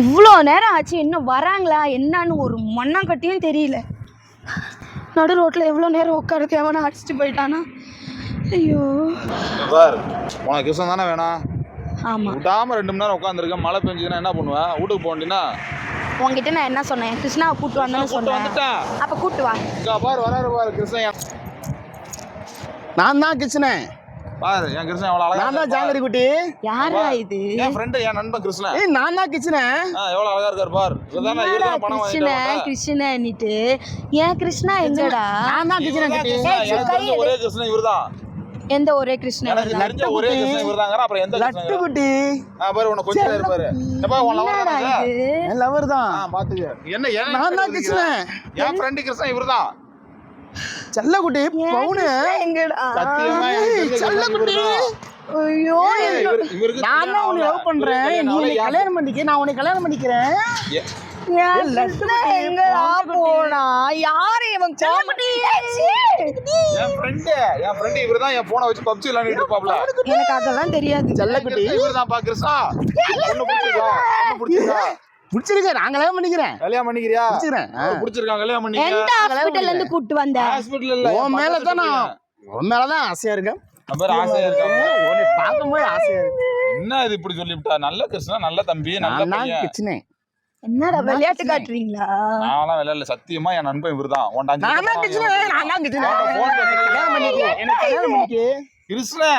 இவ்வளோ நேரம் ஆச்சு இன்னும் வராங்களா? என்னன்னு ஒரு மண்ணாங்கட்டியும் தெரியல. நடு ரோட்டில் எவ்வளோ நேரம் உட்காரது எவனா அடிச்சுட்டு போயிட்டானா? ஐயோ. சார் உனக்கு கிருஷ்ணன் தானே வேணாம்? ஆமாம் விடாம ரெண்டு மணி நேரம் உட்காந்துருக்கேன் மழை பெஞ்சுதுன்னா என்ன பண்ணுவேன் வீட்டுக்கு போகண்டினா உங்ககிட்ட நான் என்ன சொன்னேன்? கிருஷ்ணாவை கூட்டு வந்தேன்னு சொன்னேன். அப்போ கூட்டு வா. இங்க பாரு வராரு பாரு கிருஷ்ணன். நான் தான் கிருஷ்ணன். பாரு என் கிருஷ்ணன் எவ்வளவு அழகா நான் தான் ஜாங்கிரி குட்டி. யாரா இது? என் ஃப்ரெண்டு என் நண்பன் கிருஷ்ணன். ஏய் நான் தான் கிருஷ்ணன். எவ்வளவு அழகா இருக்காரு பாரு. இவர்தானே என்னடா இவர்தான் பணம் கிருஷ்ண வாங்கிட்டு கிருஷ்ணன்னுட்டு? ஏன் கிருஷ்ணா எங்கடா? நான் தான் கிருஷ்ணன் குட்டி. ஒரே கிருஷ்ணன் இவர்தான். எந்த ஒரே கிருஷ்ணன் தெரிஞ்ச ஒரே கிருஷ்ணன் இவர்தாங்க. அப்புறம் எந்த லட்டு கிருஷ்ணன் குட்டி. ஆ பாரு உனக்கு கொஞ்சம் இருப்பாரு எப்பா உன் லவர் தானே? என் லவர் தான். பாத்துக்க. என்ன நான் தான் கிருஷ்ணன். என் ஃப்ரெண்டு கிருஷ்ணன் இவர்தான். செல்ல குட்டி ஏன் பவுனு. கிருஷ்ணா எங்கடா சத்தியமா எனக்கு தெரிஞ்ச செல்ல கிருஷ்ணன் குட்டி இவர்தான். ஐயோ இவரு- நான் தான் உன்னை லவ் பண்றேன். நீ கல்யாணம் பண்ணிக்க நான் உன்னை கல்யாணம் பண்ணிக்கிறேன். போனா? யாரு இவன் என் ஃப்ரெண்டு என் ஃப்ரெண்டு இவர்தான் என் போனை வச்சு பப்ஜி விளையாடிட்டு இருப்பாப்ல. எனக்கு அதெல்லாம் தெரியாது. செல்ல குட்டி இவர்தான் பா கிருஷ்ணா ஒண்ணு பிடிச்சிருக்கா? ஒண்ணு பிடிச்சிருக்கா? பிடிச்சிருக்க நான் கல்யாணம் பண்ணிக்கிறேன். கல்யாணம் பண்ணிக்கிறியா? பிடிச்சிக்கிறேன். பிடிச்சிருக்கான் கல்யாணம் பண்ணிக்க எந்த ஹாஸ்பிட்டல்ல இருந்து கூட்டு வந்த? ஹாஸ்பிடல் இல்ல உன் மேல தான் நான் உன் மேல தான் ஆசையா இருக்கேன். பேர் ஆசையா இருக்காங்க உன்னை பார்க்கும்போது ஆசையா இருக்கு. என்ன இது இப்படி சொல்லிவிட்டா? நல்ல கிருஷ்ணா நல்ல தம்பி நல்ல பையன். கிருஷ்ணன் என்னடா விளையாட்டு காட்டுறீங்களா? நான்லாம் விளையாடல சத்தியமா என் நண்பன் இவர்தான். உன்ட அஞ்சு நான் தான் கிருஷ்ணன் நான் தான் கிருஷ்ணா.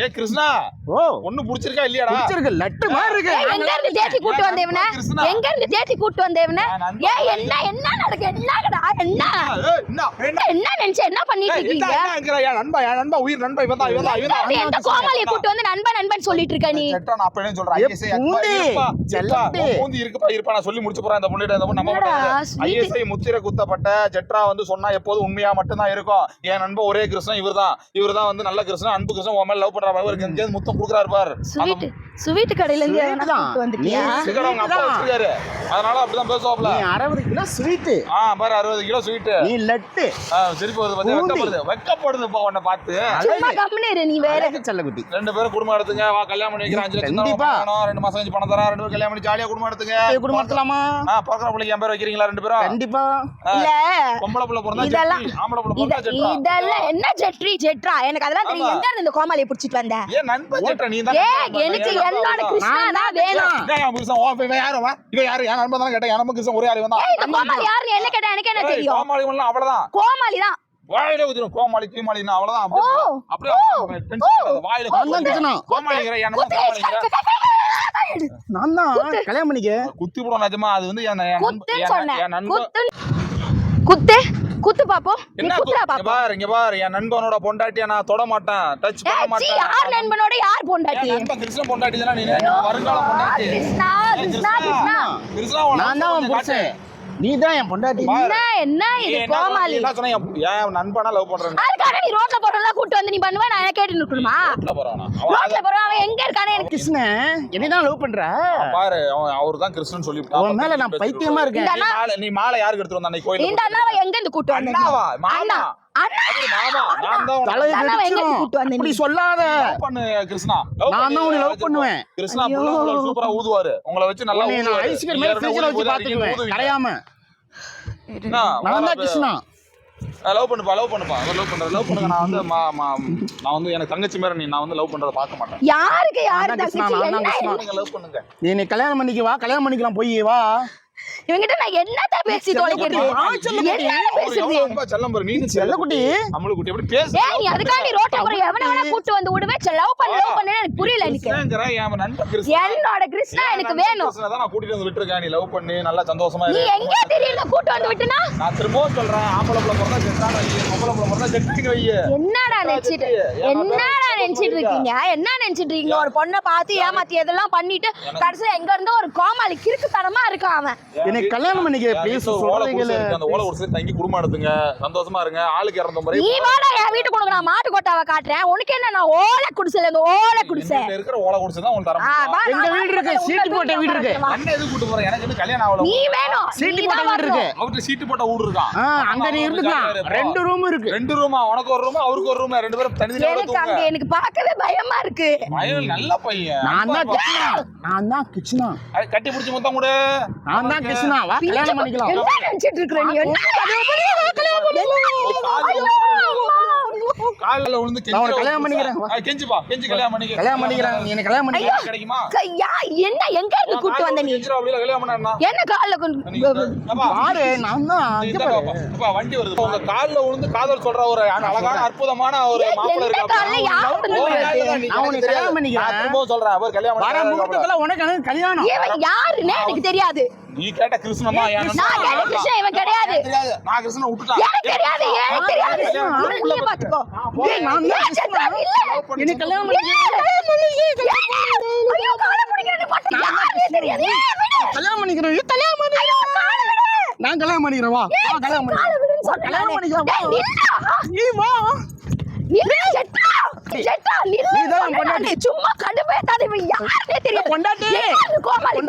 ஏ கிருஷ்ணா ஓ. ஒண்ணு பிடிச்சிருக்கா இல்லையாடா? பிடிச்சிருக்கு லட்டு மாதிரி இருக்கு. எங்க இருந்து தேத்தி கூட்டு வந்த இவனை. எங்க இருந்து தேத்தி கூட்டு வந்த இவனை ஏய் என்ன என்ன நடக்கு? என்னடா என்ன? ஏய், என்ன? என்ன என்ன நினைச்சு? என்ன பண்ணிட்டு இருக்கீங்க? என் நண்பா என் நண்பா உயிர் நண்பா இவன் தான் இவன் தான் இவன் எந்த- எந்த கோமாளியை கூட்டு வந்து நண்பன் நண்பன் சொல்லிட்டு இருக்க நீ? செட்டா நான் அப்பவே சொல்றேன். ஏ, ஐஎஸ்ஐ இருப்பா செல்லட்டு. பூந்தி இருக்குப்பா இருப்பா. நான் சொல்லி முடிச்சு போறேன் இந்த பொண்ணுகிட்ட இந்த பொண்ணு sweet. ஐஎஸ்ஐ முத்திரை குத்தப்பட்ட ஜெட்ரா வந்து சொன்னா எப்போதும் உண்மையா மட்டும்தான் இருக்கும். என் நண்பன் ஒரே கிருஷ்ணன் இவர்தான். இவர்தான் வந்து நல்ல கிருஷ்ணன் அன்பு கிருஷ்ணன் உன் மேல லவ் பண்ற மாதிரி இருக்கு எங்கேயாவது முத்தம் கொடுக்குறாரு பாரு. ஸ்வீட் ஸ்வீட் கடையில இருந்து நீ- சிகரம் அவங்க அப்பா வச்சிருக்காரு. அதனால அப்படிதான் பேசுவாப்ல. நீ அறுபது கிலோ ஸ்வீட்டு ஆ பாரு அறுபது கிலோ ஸ்வீட்டு நீ லட்டு. திருப்பி வருது பாத்தியா? பூந்தி. வெக்கப்படுது வெக்கப்படுதுப்பா உன்னை பார்த்து. சும்மா கம்முனு நீ வேற. செல்லக்குட்டி. ரெண்டு பேரும் குடும்பம் எடுத்துங்க. வா கல்யாணம் பண்ணி வைக்கிறேன். அஞ்சு லட்சம் தான் கண்டிப்பா. ரெண்டு மாசம் கழிச்சு பணம் தரேன். ரெண்டு பேரும் கல்யாணம் பண்ணி ஜாலியா குடும்பம் எடுத்துங்க. குடும்பம் நடத்தலாமா ஆ பிறக்கிற பிள்ளைக்கு என் பேர் வைக்கிறீங்களா ரெண்டு பேரும்? கண்டிப்பா. இல்ல. பொம்பளை புள்ள பிறந்தா இதெல்லாம் ஆம்பளை புள்ள பிறந்தா ஜெட்ரா. இதெல்லாம் என்ன ஜெட்ரி ஜெட்ரா? எனக்கு அதெல்லாம் தெரியும். எங்க இருந்து இந்த கோமாளியை புடிச்சிட்டு வந்த? ஏன் நண்பன் ஜெட்ரா, நீ தான் ஏ எனக்கு என் என்னோட கிருஷ்ணா நான் தான் வேணும். என் புருஷன். ஓ, இவன் யாரு? இவன் யாரு? என் நண்பன் தானே கேட்டேன். என் நண்பன் கிருஷ்ணன் ஒரே ஆளு இவன் தான். கோமாளி யாருன்னு என்ன கேட்டா எனக்கு என்ன தெரியும் கோமாளி இவன்லாம் அவ்வளவுதான். கோமாளி தான் வாயிலே ஊத்திரும். கோமாளி, கீமாளின்னா அவ்வளவுதான். அப்படியே. வாயில நான். கோமாளிங்கிற என் நண்பன் கோமாளிங்கிற. நான் தான் கல்யாணம் பண்ணிக்க குத்தி போடும் நிஜமா. அது வந்து என் நண்பன் குத்து குத்து பாப்போம். நீ என்ன குத்துறா கு- இங்க பாப்போம். பாரு இங்க பாரு. என் நண்பனோட பொண்டாட்டிய நான் தொட மாட்டேன். டச் பண்ண மாட்டேன். யார் நண்பனோட யார் பொண்டாட்டி? என் நண்பன் கிருஷ்ணன் பொண்டாட்டி தானே நீ? வருங்கால பொண்டாட்டி. கிருஷ்ணா கிருஷ்ணா கிருஷ்ணா கிருஷ்ணா. நான் தான் புருஷன். நீ தான் என் பொண்டாட்டி. என்ன என்ன இது என்ன கோமாளி? என்ன சொன்ன? என் என் நண்பனா லவ் பண்றேன் அதுக்காக நீ ரோட்ல போறதெல்லாம் கூட்டு வந்து நீ பண்ணுவ நான் என்ன கேட்டு நிக்கணுமா போறானா ரோட்ல போறவன் அவன் எங்க இருக்கானே எனக்கு கிருஷ்ணன் என்னதான் லவ் பண்ற? பாரு அவன் அவர் தான் கிருஷ்ணன் சொல்லி உன் மேல நான் பைத்தியமா இருக்கேன். இந்த அண்ணா- மாலை நீ மாலை யாருக்கு எடுத்துட்டு வந்த அன்னைக்கு கோயிலுக்கு இந்த அண்ணாவை எங்க இருந்து கூட்டு வந்த நீ? அண்ணாவா? மாமா. சொல்லாத. கிருஷ்ணா. நான் தான் உன்னை வச்சிருப்போம். பண்ணுவேன். கிருஷ்ணா சூப்பரா ஊதுவாரு. உங்களை வச்சு நல்லா நான். ஐஸ்கிரீம் ஃப்ரிட்ஜில் வச்சு. கரையாம. நான் தான் கிருஷ்ணா. லவ் பண்ணுப்பா லவ் பண்ணுப்பா. லவ் லவ் பண்ணுங்க. நான் வந்து மா- மா- நான் வந்து எனக்கு தங்கச்சி மேல நீ நான் வந்து லவ் பண்றத பார்க்க மாட்டேன். யாருக்கு யாரு தங்கச்சி? லவ் பண்ணுங்க. நீ என்னை கல்யாணம் பண்ணிக்க வா கல்யாணம் பண்ணிக்கலாம் போய் வா. இவங்கிட்ட நான் என்னத்த பேசி தொலைக்கிறது. என்ன பேசுறது செல்லம் நீ செல்லக்குட்டி. நம்மளு குட்டி எப்படி பேசு. ஏய் நீ அதுக்காண்டி ரோட்ல போற. எவன வேணா கூட்டு வந்து விடுவே லவ் பண்ண லவ் பண்ணு எனக்கு புரியல எனக்கு. என்னோட கிருஷ்ணா என் எனக்கு வேணும்? தான் நான் கூட்டிட்டு வந்து விட்டுருக்கேன். நீ லவ் பண்ணி நல்லா சந்தோஷமா நீ எங்க திடீர்னு கூட்டு வந்து விட்டுனா? நான் திரும்பவும் சொல்றேன். ஆம்பளை புள்ள பிறந்தா செத்தான வை பொம்பளை புள்ள பிறந்தா செட்டிங்க வை என்னடா நினைச்சிட்டு என்னடா நினைச்சிட்டு இருக்கீங்க? என்ன நினைச்சிட்டு இருக்கீங்க? ஒரு பொண்ணை பார்த்து ஏமாத்தி எதெல்லாம் பண்ணிட்டு கடைசியில எங்க இருந்தோ ஒரு கோமாளி கிறுக்குத்தனமா இருக்கான் அவன். என்னை கல்யாணம் பண்ணிக்க ப்ளீஸ் ஓலை சொல்றீங்களே. இருக்கு. அந்த ஓலை குடிசை தங்கி குடும்பம் எடுத்துங்க. சந்தோஷமா இருங்க. ஆளுக்கு இறந்த முறை நீ வாடா என் வீட்டுக்கு உனக்கு நான் மாட்டு கொட்டாவை காட்டுறேன். உனக்கு என்ன நான் ஓலை குடிசைல இந்த ஓலை குடிசை இருக்கிற ஓலை குடிசை தான் உனக்கு தர ஆ, முடியும். வா, எங்க வீடு இருக்கு, சீட்டு போட்ட வீடு இருக்கு. அண்ணன் எது கூட்டு போறேன் எனக்கு இன்னும் கல்யாணம் ஆகல. நீ வேணும். சீட்டு போட்ட வீடு இருக்கு. வரணும் அவர்கிட்ட சீட்டு போட்ட வீடு இருக்கான் ஆ அங்க நீ இருந்துக்கலாம். ரெண்டு ரூம் இருக்கு. ரெண்டு ரூமா? உனக்கு ஒரு ரூமா? அவருக்கு ஒரு ரூமா? ரெண்டு பேரும் தனித்தனியா எனக்கு அங்க எனக்கு பார்க்கவே பயமா இருக்கு. பையன் நல்ல பையன். நான் தான் நான் தான் அது கட்டி பிடிச்சி மொத்தம் கூட. நான் தான் கிருஷ்ணா வா கல்யாணம் பண்ணிக்கலாம். என்ன நினைச்சிட்டு இருக்கிற நீ? என்ன? காலில் விழுந்து நான் உனக்கு கல்யாணம் பண்ணிக்கிறேன். ஆ, கெஞ்சுப்பா. கெஞ்சி கல்யாணம் பண்ணிக்க. கல்யாணம் பண்ணிக்கிறேன். நீ என்ன கல்யாணம் பண்ணிக்க. கிடைக்குமா? கையா என்ன எங்க இருந்து கூட்டு வந்த நீ? கெஞ்சிரா அப்படியே கல்யாணம் பண்ணா என்ன கால்ல கொண்டு பாரு நான் தான் நீ இங்க இந்தா பாரு. பாப்பா. அப்பா, வண்டி வருது. உங்க கால்ல விழுந்து காதல் சொல்ற ஒரு அழகான அற்புதமான ஒரு மாப்பிள்ளை எந்த இருக்கா கால்ல யாரு ஓ, விழுந்து இல்ல, இல்ல, நீ நான் உனக்கு எனக்கு கல்யாணம் தெரியாது. பண்ணிக்கிறேன். நான் திரும்பவும் சொல்றேன். அவர் கல்யாணம் வர பண்ணிக்கிறாரு. முகூர்த்தத்துல உனக்கு எனக்கு கல்யாணம். இவன் யாருன்னே எனக்கு தெரியாது. நீ கேட்ட கிருஷ்ணமா என். நான் கிருஷ்ணன் இவன் கிடையாது. தெரியாது. நான் கிருஷ்ணனை விட்டுட்டான். எனக்கு தெரியாது எனக்கு தெரியாது. நீ பாத்துக்கோ போய் நான் தான் ஏன் செத்தா இல்ல. எனக்கு கல்யாணம் ஐயோ காலை பிடிக்கிறது பாத்து யாருன்னே தெரியாது. கல்யாணம் பண்ணிக்கிறேன். ஏய், கல்யாணம் பண்ணி நான் கல்யாணம் பண்ணிக்கிறேன். வா. வா கல்யாணம் சொன்னேன் கல்யாணம். பண்ணிக்கலாம், வா. டேய். நீ வா. நீ. சும்மா கடுப்பேத்தாத இவன் யாருன்னே தெரியாது. பொண்டாட்டி. கோமாளி?